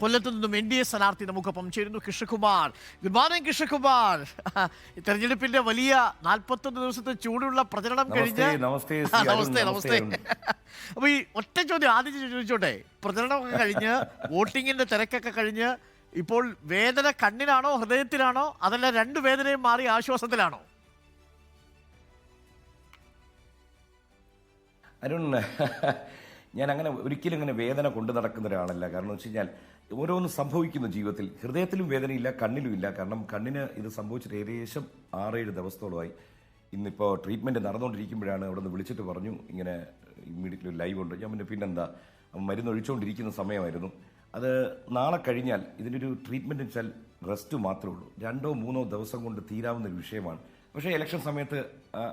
കൊല്ലത്ത് നിന്നും N D A സ്ഥാനാർത്ഥി നമുക്കൊപ്പം ചേരുന്നു കൃഷ്ണകുമാർ. Good morning Krishnakumar. തെരഞ്ഞെടുപ്പിന്റെ വലിയ നാൽപ്പത്തൊന്ന് ദിവസത്തെ ചൂടുള്ള പ്രചരണം കഴിഞ്ഞ് നമസ്തേ, നമസ്തേ അപ്പൊ ഈ ഒറ്റ ചോദ്യം ആദ്യം ചോദിച്ചോട്ടെ. പ്രചരണമൊക്കെ കഴിഞ്ഞ് വോട്ടിങ്ങിന്റെ തിരക്കൊക്കെ കഴിഞ്ഞ് ഇപ്പോൾ വേദന കണ്ണിനാണോ ഹൃദയത്തിലാണോ അതല്ല രണ്ട് വേദനയും മാറി ആശ്വാസത്തിലാണോ? അരുൺ ഞാൻ അങ്ങനെ ഒരിക്കലും ഇങ്ങനെ വേദന കൊണ്ടു നടക്കുന്ന ഒരാളല്ല കാരണം വെച്ച് കഴിഞ്ഞാൽ ഓരോന്ന് സംഭവിക്കുന്നു ജീവിതത്തിൽ ഹൃദയത്തിലും വേദനയില്ല കണ്ണിലും ഇല്ല. കാരണം കണ്ണിന് ഇത് സംഭവിച്ചിട്ട് ഏകദേശം ആറേഴ് ദിവസത്തോളമായി ഇന്നിപ്പോൾ ട്രീറ്റ്മെന്റ് നടന്നുകൊണ്ടിരിക്കുമ്പോഴാണ് അവിടെ നിന്ന് വിളിച്ചിട്ട് പറഞ്ഞു. ഇങ്ങനെ ഇമ്മീഡിയറ്റ്ലി ഒരു ലൈവ് ഉണ്ട്. ഞാൻ പിന്നെ പിന്നെന്താ മരുന്ന് ഒഴിച്ചുകൊണ്ടിരിക്കുന്ന സമയമായിരുന്നു. അത് നാളെ കഴിഞ്ഞാൽ ഇതിനൊരു ട്രീറ്റ്മെന്റ് വെച്ചാൽ റെസ്റ്റ് മാത്രമേ ഉള്ളൂ. രണ്ടോ മൂന്നോ ദിവസം കൊണ്ട് തീരാവുന്ന ഒരു വിഷയമാണ്. പക്ഷേ ഇലക്ഷൻ സമയത്ത്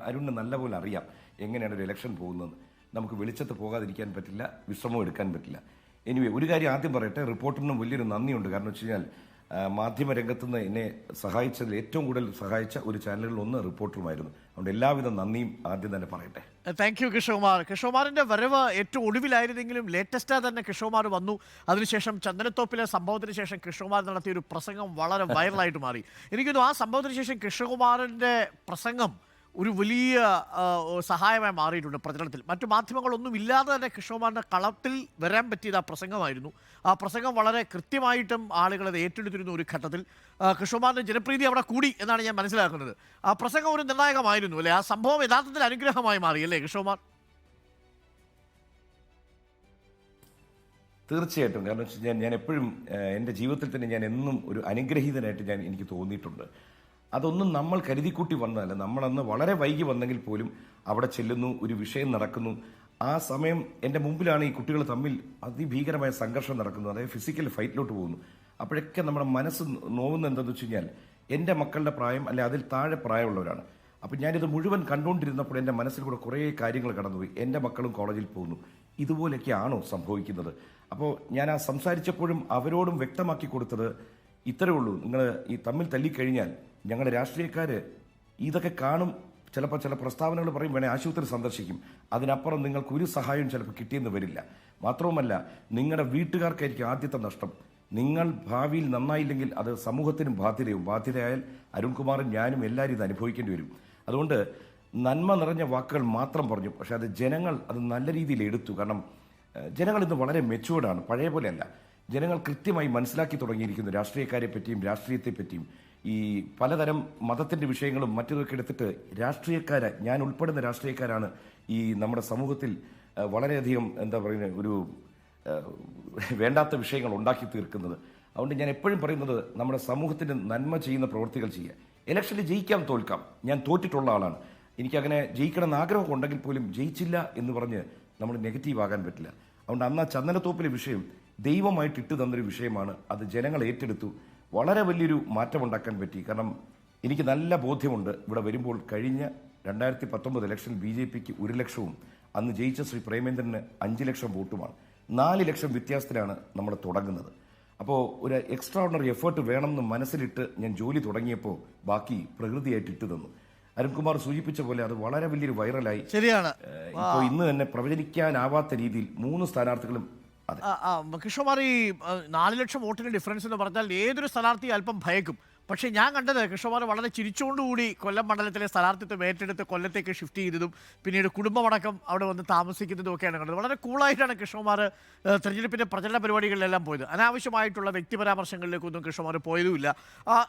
അരുണിന് നല്ലപോലെ അറിയാം എങ്ങനെയാണ് ഒരു ഇലക്ഷൻ പോകുന്നത്. നമുക്ക് വെളിച്ചത്ത് പോകാതിരിക്കാൻ പറ്റില്ല വിശ്രമം എടുക്കാൻ പറ്റില്ല. എനിവേ ഒരു കാര്യം ആദ്യം പറയട്ടെ. റിപ്പോർട്ടറിനും വലിയൊരു നന്ദിയുണ്ട്. കാരണം വെച്ച് കഴിഞ്ഞാൽ മാധ്യമരംഗത്ത് മാധ്യമ രംഗത്തുനിന്ന് എന്നെ സഹായിച്ചതിൽ ഏറ്റവും കൂടുതൽ സഹായിച്ച ഒരു ചാനലുകളിൽ ഒന്ന് റിപ്പോർട്ടറുമായിരുന്നു. അതുകൊണ്ട് എല്ലാവിധ നന്ദിയും ആദ്യം തന്നെ പറയട്ടെ. Thank you കിഷോമാർ. കിഷോമാറിന്റെ വരവ് ഏറ്റവും ഒടുവിലായിരുന്നെങ്കിലും ലേറ്റസ്റ്റാ തന്നെ കിഷോമാർ വന്നു. അതിനുശേഷം ചന്ദനത്തോപ്പിലെ സംഭവത്തിന് ശേഷം കിഷോമാർ നടത്തിയ ഒരു പ്രസംഗം വളരെ വൈറലായിട്ട് മാറി. എനിക്കൊന്നും ആ സംഭവത്തിന് ശേഷം കിഷോകുമാറിന്റെ പ്രസംഗം ഒരു വലിയ സഹായമായി മാറിയിട്ടുണ്ട് പ്രചരണത്തിൽ. മറ്റു മാധ്യമങ്ങളൊന്നും ഇല്ലാതെ തന്നെ കൃഷ്ണകുമാറിന്റെ കളത്തിൽ വരാൻ പറ്റിയത് ആ പ്രസംഗമായിരുന്നു. ആ പ്രസംഗം വളരെ കൃത്യമായിട്ടും ആളുകൾ അത് ഏറ്റെടുത്തിരുന്ന ഒരു ഘട്ടത്തിൽ കൃഷ്ണകുമാറിന്റെ ജനപ്രീതി അവിടെ കൂടി എന്നാണ് ഞാൻ മനസ്സിലാക്കുന്നത്. ആ പ്രസംഗം ഒരു നിർണായകമായിരുന്നു അല്ലേ? ആ സംഭവം യഥാർത്ഥത്തിൽ അനുഗ്രഹമായി മാറി അല്ലേ കൃഷ്ണകുമാർ? തീർച്ചയായിട്ടും. കാരണം ഞാൻ ഞാൻ എപ്പോഴും എന്റെ ജീവിതത്തിൽ തന്നെ ഞാൻ എന്നും ഒരു അനുഗ്രഹീതനായിട്ട് ഞാൻ എനിക്ക് തോന്നിയിട്ടുണ്ട്. അതൊന്നും നമ്മൾ കരുതിക്കൂട്ടി വന്നതല്ല. നമ്മളന്ന് വളരെ വൈകി വന്നെങ്കിൽ പോലും അവിടെ ചെല്ലുന്നു ഒരു വിഷയം നടക്കുന്നു. ആ സമയം എന്റെ മുമ്പിലാണ് ഈ കുട്ടികൾ തമ്മിൽ അതിഭീകരമായ സംഘർഷം നടക്കുന്നത്. അതായത് ഫിസിക്കൽ ഫൈറ്റിലോട്ട് പോകുന്നു. അപ്പോഴൊക്കെ നമ്മുടെ മനസ്സ് നോവുന്ന എന്താണെന്ന് വെച്ച് കഴിഞ്ഞാൽ എന്റെ മക്കളുടെ പ്രായം അല്ലെ അതിൽ താഴെ പ്രായമുള്ളവരാണ്. അപ്പം ഞാനിത് മുഴുവൻ കണ്ടുകൊണ്ടിരുന്നപ്പോൾ എന്റെ മനസ്സിൽ കൂടെ കുറേ കാര്യങ്ങൾ കടന്നുപോയി. എന്റെ മക്കളും കോളേജിൽ പോകുന്നു. ഇതുപോലെയൊക്കെയാണോ സംഭവിക്കുന്നത്? അപ്പോൾ ഞാൻ ആ സംസാരിച്ചപ്പോഴും അവരോടും വ്യക്തമാക്കി കൊടുത്തത് ഇത്രയേ ഉള്ളൂ. നിങ്ങൾ ഈ തമ്മിൽ തല്ലിക്കഴിഞ്ഞാൽ ഞങ്ങളുടെ രാഷ്ട്രീയക്കാർ ഇതൊക്കെ കാണും. ചിലപ്പോൾ ചില പ്രസ്താവനകൾ പറയും വേണേൽ ആശുപത്രി സന്ദർശിക്കും. അതിനപ്പുറം നിങ്ങൾക്ക് ഒരു സഹായവും ചിലപ്പോൾ കിട്ടിയെന്ന് വരില്ല. മാത്രവുമല്ല നിങ്ങളുടെ വീട്ടുകാർക്കായിരിക്കും ആദ്യത്തെ നഷ്ടം. നിങ്ങൾ ഭാവിയിൽ നന്നായില്ലെങ്കിൽ അത് സമൂഹത്തിനും ബാധ്യതയും ബാധ്യതയായാൽ അരുൺകുമാറും ഞാനും എല്ലാവരും ഇത് അനുഭവിക്കേണ്ടി വരും. അതുകൊണ്ട് നന്മ നിറഞ്ഞ വാക്കുകൾ മാത്രം പറഞ്ഞു. പക്ഷേ അത് ജനങ്ങൾ അത് നല്ല രീതിയിൽ എടുത്തു. കാരണം ജനങ്ങൾ ഇന്ന് വളരെ മെച്ചുവേർഡാണ് പഴയ പോലെയല്ല. ജനങ്ങൾ കൃത്യമായി മനസ്സിലാക്കി തുടങ്ങിയിരിക്കുന്നു രാഷ്ട്രീയക്കാരെ പറ്റിയും രാഷ്ട്രീയത്തെ പറ്റിയും. ഈ പലതരം മതത്തിന്റെ വിഷയങ്ങളും മറ്റൊക്കെ എടുത്തിട്ട് രാഷ്ട്രീയക്കാരെ ഞാൻ ഉൾപ്പെടുന്ന രാഷ്ട്രീയക്കാരാണ് ഈ നമ്മുടെ സമൂഹത്തിൽ വളരെയധികം എന്താ പറയുന്നത് ഒരു വേണ്ടാത്ത വിഷയങ്ങൾ ഉണ്ടാക്കി തീർക്കുന്നത്. അതുകൊണ്ട് ഞാൻ എപ്പോഴും പറയുന്നത് നമ്മുടെ സമൂഹത്തിന് നന്മ ചെയ്യുന്ന പ്രവൃത്തികൾ ചെയ്യുക. ഇലക്ഷനിൽ ജയിക്കാം തോൽക്കാം. ഞാൻ തോറ്റിട്ടുള്ള ആളാണ്. എനിക്കങ്ങനെ ജയിക്കണം എന്ന് ആഗ്രഹം ഉണ്ടെങ്കിൽ പോലും ജയിച്ചില്ല എന്ന് പറഞ്ഞ് നമ്മൾ നെഗറ്റീവ് ആകാൻ പറ്റില്ല. അതുകൊണ്ട് അന്ന് ആ ചന്ദനത്തോപ്പിലെ വിഷയം ദൈവമായിട്ട് ഇട്ട് തന്നൊരു വിഷയമാണ്. അത് ജനങ്ങൾ ഏറ്റെടുത്തു. വളരെ വലിയൊരു മാറ്റമുണ്ടാക്കാൻ പറ്റി. കാരണം എനിക്ക് നല്ല ബോധ്യമുണ്ട്. ഇവിടെ വരുമ്പോൾ കഴിഞ്ഞ രണ്ടായിരത്തി പത്തൊമ്പത് ഇലക്ഷനിൽ ബി ജെ പിക്ക് ഒരു ലക്ഷവും അന്ന് ജയിച്ച ശ്രീ പ്രേമേന്ദ്രന് അഞ്ച് ലക്ഷം വോട്ടുമാണ്. നാല് ലക്ഷം വ്യത്യാസത്തിലാണ് നമ്മൾ തുടങ്ങുന്നത്. അപ്പോൾ ഒരു എക്സ്ട്രാ ഓർഡിനറി എഫേർട്ട് വേണമെന്ന് മനസ്സിലിട്ട് ഞാൻ ജോലി തുടങ്ങിയപ്പോൾ ബാക്കി പ്രകൃതിയായിട്ട് ഇട്ട് തന്നു. അരുൺകുമാർ സൂചിപ്പിച്ച പോലെ അത് വളരെ വലിയൊരു വൈറലായി ശരിയാണ്. ഇപ്പോൾ ഇന്ന് തന്നെ പ്രവചനിക്കാനാവാത്ത രീതിയിൽ മൂന്ന് സ്ഥാനാർത്ഥികളും കൃഷ്ണകുമാർ ഈ നാല് ലക്ഷം വോട്ടിന് ഡിഫറൻസ് എന്ന് പറഞ്ഞാൽ ഏതൊരു സ്ഥാനാർത്ഥി അല്പം ഭയക്കും. പക്ഷേ ഞാൻ കണ്ടത് കൃഷ്ണകുമാർ വളരെ ചിരിച്ചുകൊണ്ടുകൂടി കൊല്ലം മണ്ഡലത്തിലെ സ്ഥാനാർത്ഥിത്വം ഏറ്റെടുത്ത് കൊല്ലത്തേക്ക് ഷിഫ്റ്റ് ചെയ്തതും പിന്നീട് കുടുംബമടക്കം അവിടെ വന്ന് താമസിക്കുന്നതും ഒക്കെയാണ് കണ്ടത്. വളരെ കൂളായിട്ടാണ് കൃഷ്ണകുമാർ തെരഞ്ഞെടുപ്പിന്റെ പ്രചരണ പരിപാടികളിലെല്ലാം പോയത്. അനാവശ്യമായിട്ടുള്ള വ്യക്തിപരാമർശങ്ങളിലേക്കൊന്നും കൃഷ്ണകുമാർ പോയതുമില്ല.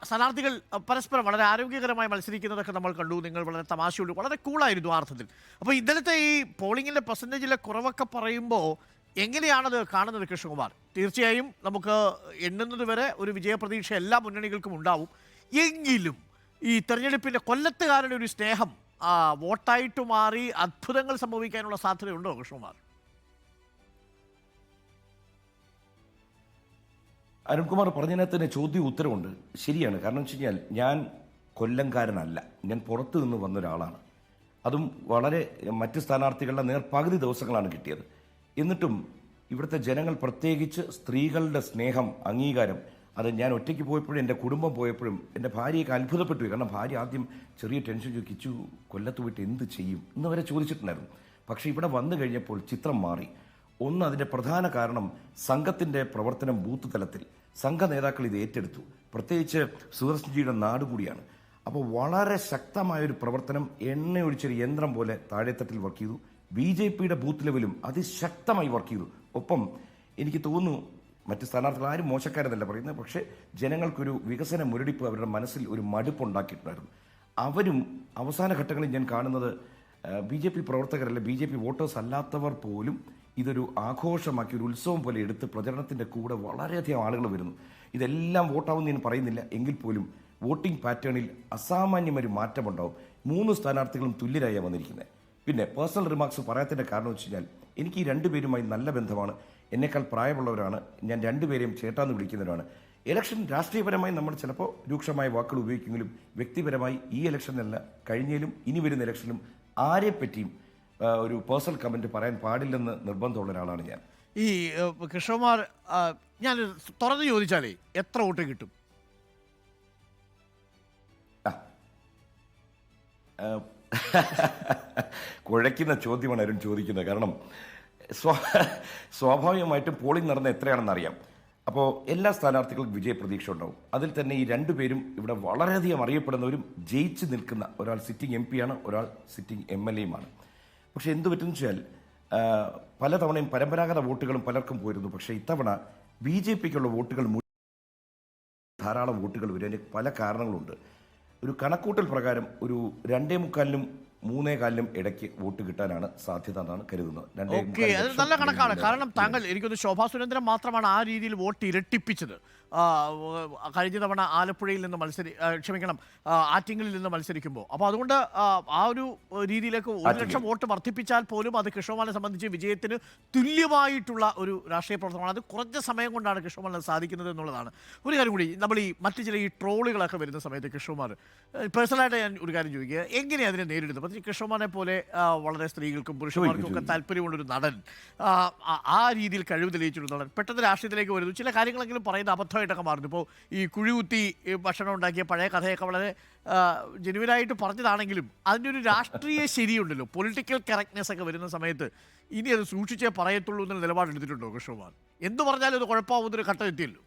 സ്ഥാനാർത്ഥികൾ പരസ്പരം വളരെ ആരോഗ്യകരമായി മത്സരിക്കുന്നതൊക്കെ നമ്മൾ കണ്ടു. നിങ്ങൾ വളരെ തമാശയുള്ളൂ. വളരെ കൂളായിരുന്നു ആ അർത്ഥത്തിൽ. അപ്പോൾ ഇന്നലത്തെ ഈ പോളിങ്ങിന്റെ പെർസെന്റേജിലെ കുറവൊക്കെ പറയുമ്പോൾ എങ്ങനെയാണത് കാണുന്നത് കൃഷ്ണകുമാർ? തീർച്ചയായും നമുക്ക് എണ്ണുന്നത് വരെ ഒരു വിജയപ്രതീക്ഷ എല്ലാ മുന്നണികൾക്കും ഉണ്ടാവും. എങ്കിലും ഈ തെരഞ്ഞെടുപ്പിന്റെ കൊല്ലത്തുകാരുടെ ഒരു സ്നേഹം വോട്ടായിട്ട് മാറി അത്ഭുതങ്ങൾ സംഭവിക്കാനുള്ള സാധ്യതയുണ്ടോ കൃഷ്ണകുമാർ? അരുൺകുമാർ പറഞ്ഞതിനകത്ത് ചോദ്യം ഉത്തരവുണ്ട്. ശരിയാണ്. കാരണം വെച്ച് കഴിഞ്ഞാൽ ഞാൻ കൊല്ലംകാരനല്ല. ഞാൻ പുറത്തു നിന്ന് വന്ന ഒരാളാണ്. അതും വളരെ മറ്റ് സ്ഥാനാർത്ഥികളുടെ നേർ പകുതി ദിവസങ്ങളാണ് കിട്ടിയത്. എന്നിട്ടും ഇവിടുത്തെ ജനങ്ങൾ പ്രത്യേകിച്ച് സ്ത്രീകളുടെ സ്നേഹം അംഗീകാരം അത് ഞാൻ ഒറ്റയ്ക്ക് പോയപ്പോഴും എന്റെ കുടുംബം പോയപ്പോഴും എന്റെ ഭാര്യയൊക്കെ അത്ഭുതപ്പെട്ടു കാരണം ഭാര്യ ആദ്യം ചെറിയ ടെൻഷൻ ചോദിച്ചു കൊല്ലത്ത് പോയിട്ട് എന്ത് ചെയ്യും? എന്ന് വരെ ചോദിച്ചിട്ടുണ്ടായിരുന്നു. പക്ഷേ ഇവിടെ വന്നു കഴിഞ്ഞപ്പോൾ ചിത്രം മാറി. ഒന്ന് അതിന്റെ പ്രധാന കാരണം സംഘത്തിന്റെ പ്രവർത്തനം ബൂത്ത് തലത്തിൽ. സംഘ നേതാക്കൾ ഇത് ഏറ്റെടുത്തു. പ്രത്യേകിച്ച് സുദർശൻജിയുടെ നാട് കൂടിയാണ്. അപ്പോൾ വളരെ ശക്തമായൊരു പ്രവർത്തനം എണ്ണയൊഴിച്ചൊരു യന്ത്രം പോലെ താഴെത്തട്ടിൽ വർക്ക് ചെയ്തു. ബി ജെ പിയുടെ ബൂത്ത് ലെവലും അതിശക്തമായി വർക്ക് ചെയ്തു. ഒപ്പം എനിക്ക് തോന്നുന്നു മറ്റ് സ്ഥാനാർത്ഥികൾ ആരും മോശക്കാരെന്നല്ല പറയുന്നത് പക്ഷേ ജനങ്ങൾക്കൊരു വികസന മുരടിപ്പ് അവരുടെ മനസ്സിൽ ഒരു മടുപ്പ് ഉണ്ടാക്കിയിട്ടുണ്ടായിരുന്നു അവരും അവസാന ഘട്ടങ്ങളിൽ ഞാൻ കാണുന്നത് ബി ജെ പി പ്രവർത്തകരല്ല ബി ജെ പി വോട്ടേഴ്സ് അല്ലാത്തവർ പോലും ഇതൊരു ആഘോഷമാക്കി ഒരു ഉത്സവം പോലെ എടുത്ത് പ്രചരണത്തിന്റെ കൂടെ വളരെയധികം ആളുകൾ വരുന്നു. ഇതെല്ലാം വോട്ടാവുമെന്ന് ഞാൻ പറയുന്നില്ല. എങ്കിൽ പോലും വോട്ടിംഗ് പാറ്റേണിൽ അസാമാന്യമൊരു മാറ്റമുണ്ടാവും. മൂന്ന് സ്ഥാനാർത്ഥികളും തുല്യരായാണ് വന്നിരിക്കുന്നത്. പിന്നെ പേഴ്സണൽ റിമാർക്സ് പറയാത്തതിന്റെ കാരണം വെച്ച് കഴിഞ്ഞാൽ എനിക്ക് ഈ രണ്ടുപേരുമായി നല്ല ബന്ധമാണ്. എന്നേക്കാൾ പ്രായമുള്ളവരാണ്. ഞാൻ രണ്ടുപേരെയും ചേട്ടാന്ന് വിളിക്കുന്നവരാണ്. ഇലക്ഷൻ രാഷ്ട്രീയപരമായി നമ്മൾ ചിലപ്പോൾ രൂക്ഷമായ വാക്കുകൾ ഉപയോഗിക്കുമെങ്കിലും വ്യക്തിപരമായി ഈ ഇലക്ഷനല്ല കഴിഞ്ഞതിലും ഇനി വരുന്ന ഇലക്ഷനിലും ആരെപ്പറ്റിയും ഒരു പേഴ്സണൽ കമന്റ് പറയാൻ പാടില്ലെന്ന് നിർബന്ധമുള്ള ഒരാളാണ് ഞാൻ. ഈ കൃഷ്ണകുമാർ ഞാൻ തുറന്ന് ചോദിച്ചാലേ എത്ര വോട്ട് കിട്ടും? കുഴയ്ക്കുന്ന ചോദ്യമാണ് അരുൺ ചോദിക്കുന്നത്. കാരണം സ്വാ- സ്വാഭാവികമായിട്ടും പോളിംഗ് നടന്ന എത്രയാണെന്ന് അറിയാം. അപ്പോൾ എല്ലാ സ്ഥാനാർത്ഥികൾക്കും വിജയപ്രതീക്ഷ ഉണ്ടാവും. അതിൽ തന്നെ ഈ രണ്ടുപേരും ഇവിടെ വളരെയധികം അറിയപ്പെടുന്നവരും ജയിച്ച് നിൽക്കുന്ന ഒരാൾ സിറ്റിംഗ് എം പിയാണ് ഒരാൾ സിറ്റിംഗ് എം എൽ എയുമാണ് പക്ഷേ എന്ത് പറ്റുമെന്ന് വെച്ചാൽ പലതവണയും പരമ്പരാഗത വോട്ടുകളും പലർക്കും പോയിരുന്നു. പക്ഷേ ഇത്തവണ ബി ജെ പിക്കുള്ള വോട്ടുകൾ ധാരാളം വോട്ടുകൾ വരാൻ പല കാരണങ്ങളുണ്ട്. ഒരു കണക്കൂട്ടൽ പ്രകാരം ഒരു രണ്ടേ മുക്കാലിനും മൂന്നേ കാലിലും ഇടയ്ക്ക് വോട്ട് കിട്ടാനാണ് സാധ്യത എന്നാണ് കരുതുന്നത്. ഓക്കെ അത് നല്ല കണക്കാണ്. കാരണം താങ്കൾ എനിക്കൊന്ന് ശോഭാ സുരേന്ദ്രൻ മാത്രമാണ് ആ രീതിയിൽ വോട്ട് ഇരട്ടിപ്പിച്ചത്. കഴിഞ്ഞ തവണ ആലപ്പുഴയിൽ നിന്ന് മത്സരി ക്ഷമിക്കണം ആറ്റിങ്ങളിൽ ആറ്റിങ്ങലിൽ നിന്ന് മത്സരിക്കുമ്പോൾ. അപ്പോൾ അതുകൊണ്ട് ആ, ആ ഒരു രീതിയിലേക്ക് ഒരു ലക്ഷം വോട്ട് വർദ്ധിപ്പിച്ചാൽ പോലും അത് കൃഷ്ണകുമാറിനെ സംബന്ധിച്ച് വിജയത്തിന് തുല്യമായിട്ടുള്ള ഒരു രാഷ്ട്രീയ പ്രവർത്തനമാണ്. അത് കുറഞ്ഞ സമയം കൊണ്ടാണ് കൃഷ്ണകുമാറിന് സാധിക്കുന്നത് എന്നുള്ളതാണ്. ഒരു കാര്യം കൂടി നമ്മൾ ഈ മറ്റു ചില ഈ ട്രോളുകളൊക്കെ വരുന്ന സമയത്ത് കൃഷ്ണകുമാർ പേഴ്സണലായിട്ട് ഞാൻ ഒരു കാര്യം ചോദിക്കുക. എങ്ങനെയാണ് അതിനെ നേരിടുന്നത്? പ്രത്യേകിച്ച് കൃഷ്ണമാനെ പോലെ വളരെ സ്ത്രീകൾക്കും പുരുഷന്മാർക്കും ഒക്കെ താല്പര്യമുള്ളൊരു നടൻ. ആ, രീതിയിൽ കഴിവ് തെളിയിച്ചൊരു നടൻ. പെട്ടെന്ന് രാഷ്ട്രീയത്തിലേക്ക് വരുന്നു. ചില കാര്യങ്ങളെങ്കിലും പറയുന്ന അബദ്ധമായിട്ടൊക്കെ മാറുന്നു. ഇപ്പോൾ ഈ കുഴികുത്തി ഭക്ഷണം ഉണ്ടാക്കിയ പഴയ കഥയൊക്കെ വളരെ ജെനുവിനായിട്ട് പറഞ്ഞതാണെങ്കിലും അതിന്റെ ഒരു രാഷ്ട്രീയ ശരിയുണ്ടല്ലോ. പൊളിറ്റിക്കൽ കറക്റ്റ്നെസ് ഒക്കെ വരുന്ന സമയത്ത് ഇനി അത് സൂക്ഷിച്ചേ പറയത്തുള്ളൂ എന്നുള്ള നിലപാടെടുത്തിട്ടുണ്ടോ കൃഷ്ണകുമാർ? എന്ത് പറഞ്ഞാലും അത് കുഴപ്പമാവുന്നൊരു ഘട്ടം എത്തിയല്ലോ.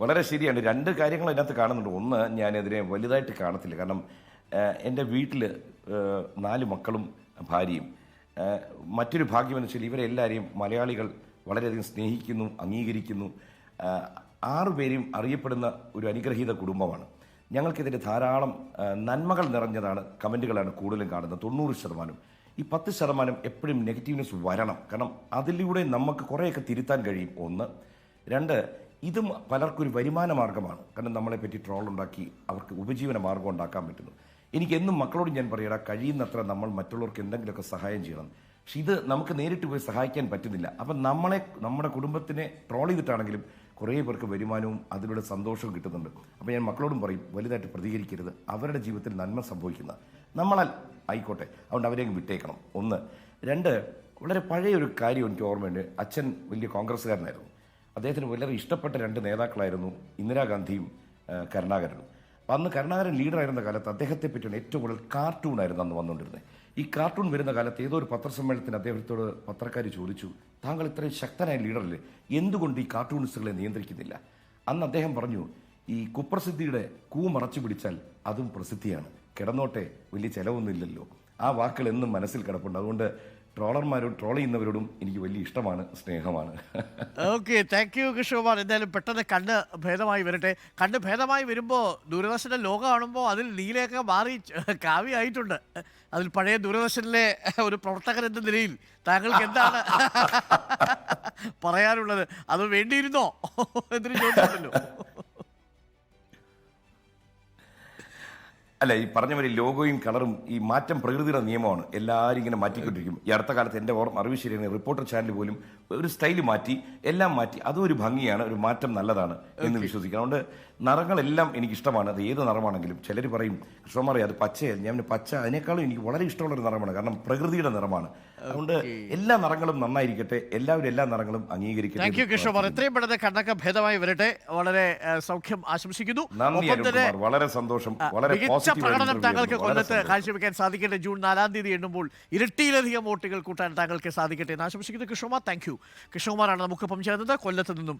വളരെ ശരിയാണ്. രണ്ട് കാര്യങ്ങൾ അതിനകത്ത് കാണുന്നുണ്ട്. ഒന്ന് ഞാൻ അതിനെ വലുതായിട്ട് കാണത്തില്ല. കാരണം എന്റെ വീട്ടിൽ നാല് മക്കളും ഭാര്യയും. മറ്റൊരു ഭാഗ്യം എന്ന് വെച്ചാൽ ഇവരെല്ലാവരെയും മലയാളികൾ വളരെയധികം സ്നേഹിക്കുന്നു അംഗീകരിക്കുന്നു. ആറുപേരെയും അറിയപ്പെടുന്ന ഒരു അനുഗ്രഹീത കുടുംബമാണ്. ഞങ്ങൾക്കിതിന്റെ ധാരാളം നന്മകൾ നിറഞ്ഞതാണ് കമന്റുകളാണ് കൂടുതലും കാണുന്നത്. തൊണ്ണൂറ് ശതമാനം. ഈ പത്ത് ശതമാനം എപ്പോഴും നെഗറ്റീവ്നെസ് വരണം. കാരണം അതിലൂടെ നമുക്ക് കുറേയൊക്കെ തിരുത്താൻ കഴിയും. ഒന്ന്. രണ്ട് ഇതും പലർക്കൊരു വരുമാന മാർഗമാണ്. കാരണം നമ്മളെ പറ്റി ട്രോൾ ഉണ്ടാക്കി അവർക്ക് ഉപജീവന മാർഗം ഉണ്ടാക്കാൻ പറ്റുന്നു. എനിക്ക് എന്നും മക്കളോട് ഞാൻ പറയടാ കഴിയുന്നത്ര നമ്മൾ മറ്റുള്ളവർക്ക് എന്തെങ്കിലുമൊക്കെ സഹായം ചെയ്യണം. പക്ഷെ ഇത് നമുക്ക് നേരിട്ട് പോയി സഹായിക്കാൻ പറ്റുന്നില്ല. അപ്പം നമ്മളെ നമ്മുടെ കുടുംബത്തിനെ ട്രോൾ ചെയ്തിട്ടാണെങ്കിലും കുറേ പേർക്ക് വരുമാനവും അതിലൂടെ സന്തോഷവും കിട്ടുന്നുണ്ട്. അപ്പോൾ ഞാൻ മക്കളോടും പറയും വലുതായിട്ട് പ്രതികരിക്കരുത്. അവരുടെ ജീവിതത്തിൽ നന്മ സംഭവിക്കുന്ന നമ്മളാൽ ആയിക്കോട്ടെ. അതുകൊണ്ട് അവരെയും വിട്ടേക്കണം. ഒന്ന്. രണ്ട് വളരെ പഴയ ഒരു കാര്യം എനിക്ക് ഓർമ്മയുണ്ട്. അച്ഛൻ വലിയ കോൺഗ്രസ്സുകാരനായിരുന്നു. അദ്ദേഹത്തിന് വളരെ ഇഷ്ടപ്പെട്ട രണ്ട് നേതാക്കളായിരുന്നു ഇന്ദിരാഗാന്ധിയും കരുണാകരനും. അപ്പം അന്ന് കരുണാകരൻ ലീഡറായിരുന്ന കാലത്ത് അദ്ദേഹത്തെ പറ്റിയാണ് ഏറ്റവും കൂടുതൽ കാർട്ടൂൺ ആയിരുന്നു അന്ന് വന്നുകൊണ്ടിരുന്നത്. ഈ കാർട്ടൂൺ വരുന്ന കാലത്ത് ഏതോ ഒരു പത്രസമ്മേളനത്തിന് അദ്ദേഹത്തോട് പത്രക്കാർ ചോദിച്ചു താങ്കൾ ഇത്രയും ശക്തനായ ലീഡറല്ലേ എന്തുകൊണ്ട് ഈ കാർട്ടൂണിസ്റ്റുകളെ നിയന്ത്രിക്കുന്നില്ല? അന്ന് അദ്ദേഹം പറഞ്ഞു ഈ കുപ്രസിദ്ധിയുടെ കൂ മറച്ചു പിടിച്ചാൽ അതും പ്രസിദ്ധിയാണ്. കിടന്നോട്ടെ വലിയ ചെലവൊന്നുമില്ലല്ലോ ആ വാക്കുകൾ എന്നും മനസ്സിൽ കിടപ്പുണ്ട്. അതുകൊണ്ട് ട്രോളർമാരോട് ട്രോൾ ചെയ്യുന്നവരോടും എനിക്ക് വലിയ ഇഷ്ടമാണ് സ്നേഹമാണ്. ഓക്കെ താങ്ക് യു കിഷോമാർ എന്തായാലും പെട്ടെന്ന് കണ്ണ് ഭേദമായി വരട്ടെ. കണ്ണ് ഭേദമായി വരുമ്പോൾ ദൂരദർശന്റെ ലോകം കാണുമ്പോൾ അതിൽ നീലയൊക്കെ മാറി കാവ്യായിട്ടുണ്ട് അതിൽ പഴയ ദൂരദർശനിലെ ഒരു പ്രവർത്തകൻ എന്ന നിലയിൽ താങ്കൾക്ക് എന്താണ് പറയാനുള്ളത്? അത് വേണ്ടിയിരുന്നോ? എന്തിനു ചോദ്യമുണ്ടല്ലോ. അല്ല ഈ പറഞ്ഞ പോലെ ലോഗോയും കളറും ഈ മാറ്റം പ്രകൃതിയുടെ നിയമമാണ്. എല്ലാവരും ഇങ്ങനെ മാറ്റിക്കൊണ്ടിരിക്കും. ഈ അടുത്ത കാലത്ത് എന്റെ ഓർമ്മ അറിവ് ശരിയാണ്. റിപ്പോർട്ടർ ചാനൽ പോലും ഒരു സ്റ്റൈൽ മാറ്റി എല്ലാം മാറ്റി അതും ഒരു ഭംഗിയാണ് ഒരു മാറ്റം നല്ലതാണ് എന്ന് വിശ്വസിക്കണം. അതുകൊണ്ട് നിറങ്ങളെല്ലാം എനിക്ക് ഇഷ്ടമാണ് അത് ഏത് നിറമാണെങ്കിലും ചിലർ പറയും കൃഷ്ണമാറി അത് പച്ചയായിരുന്നു ഞാൻ പച്ച അതിനേക്കാളും എനിക്ക് വളരെ ഇഷ്ടമുള്ളൊരു നിറമാണ്. കാരണം പ്രകൃതിയുടെ നിറമാണ്. അതുകൊണ്ട് എല്ലാ നിറങ്ങളും നന്നായിരിക്കട്ടെ. എല്ലാവരും എല്ലാ നിറങ്ങളും അംഗീകരിക്കട്ടെ താങ്ക് യു കിഷോർ എത്രയും പെട്ടെന്ന് കണ്ണൊക്കെ ഭേദമായി വരട്ടെ. വളരെ സൗഖ്യം ആശംസിക്കുന്നു. വളരെ സന്തോഷം. വളരെ മികച്ച പ്രകടനം താങ്കൾക്ക് കൊല്ലത്ത് കാഴ്ചവെക്കാൻ സാധിക്കട്ടെ. ജൂൺ നാലാം തീയതി എണ്ണുമ്പോൾ ഇരട്ടിയിലധികം വോട്ടുകൾ കൂട്ടാൻ താങ്കൾക്ക് സാധിക്കട്ടെ എന്ന് ആശംസിക്കുന്നു കൃഷ്ണകുമാർ താങ്ക് യു കൃഷ്ണകുമാറാണ് നമുക്കൊപ്പം ചേർന്നത്. കൊല്ലത്ത് നിന്നും.